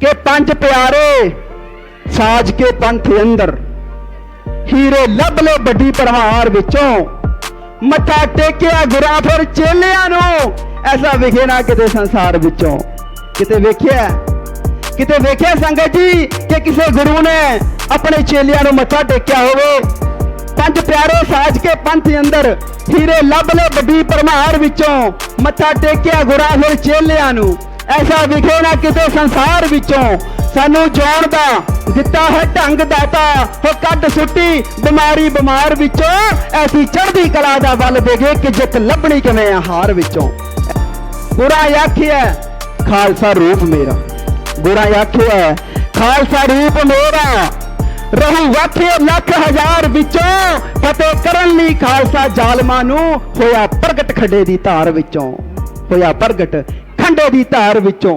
ਕਿ ਪੰਜ ਪਿਆਰੇ, ਸਾਜ ਕੇ ਪੰਥ ਅੰਦਰ। ਹੀਰੇ ਲੱਭ ਲੋ ਵੱਡੀ ਪਰਵਾਰ ਵਿੱਚੋਂ। ਮੱਥਾ ਟੇਕਿਆ ਗੁਰਾਂ ਫਿਰ ਚੇਲਿਆਂ ਨੂੰ। ਐਸਾ ਵਿਖੇ ਨਾ ਕਿਤੇ ਸੰਸਾਰ ਵਿੱਚੋਂ। ਕਿਤੇ ਵੇਖਿਆ? ਕਿਤੇ ਵੇਖਿਆ ਸੰਗਤ ਜੀ, ਕਿ ਕਿਸੇ ਗੁਰੂ ਨੇ ਆਪਣੇ ਚੇਲਿਆਂ ਨੂੰ ਮੱਥਾ ਟੇਕਿਆ ਹੋਵੇ? ਪੰਜ ਪਿਆਰੇ, ਸਾਜ ਕੇ ਪੰਥ ਅੰਦਰ। ਹੀਰੇ ਲੱਭ ਲੈ ਵੱਡੀ ਪਰਮਾਰ ਵਿੱਚੋਂ। ਮੱਥਾ ਟੇਕਿਆ ਗੁਰਾ ਫਿਰ ਚੇਲਿਆਂ ਨੂੰ। ਐਸਾ ਵਿਖੇ ਨਾ ਕਿਤੇ ਸੰਸਾਰ ਵਿੱਚੋਂ ਸਾਨੂੰ ਜਿਉਣ ਦਾ, ਦਿੱਤਾ ਹੈ ਢੰਗ ਦਾਤਾ ਹੋ ਕੱਢ ਸੁੱਟੀ ਬਿਮਾਰੀ ਬਿਮਾਰ ਵਿੱਚੋਂ। ਐਸੀ ਚੜ੍ਹਦੀ ਕਲਾ ਦਾ ਵੱਲ ਦੇਗੇ ਕਿ ਜਿੱਤ ਲੱਭਣੀ ਕਿਵੇਂ ਆ ਹਾਰ ਵਿੱਚੋਂ। ਗੁਰਾਂ ਆਖਿਆ, ਖਾਲਸਾ ਰੂਪ ਮੇਰਾ। ਗੁਰਾਂ ਆਖਿਆ, ਖਾਲਸਾ ਰੂਪ ਮੇਰਾ। ਰਹੂ ਵਾਖੇ ਲੱਖ ਹਜ਼ਾਰ ਵਿੱਚੋਂ, ਫਤਿਹ ਕਰਨ ਲਈ ਖਾਲਸਾ ਜ਼ਾਲਮਾਂ ਨੂੰ ਹੋਇਆ ਪ੍ਰਗਟ ਖੱਡੇ ਦੀ ਧਾਰ ਵਿੱਚੋਂ। ਹੋਇਆ ਪ੍ਰਗਟ ਖੰਡੇ ਦੀ ਧਾਰ ਵਿੱਚੋਂ।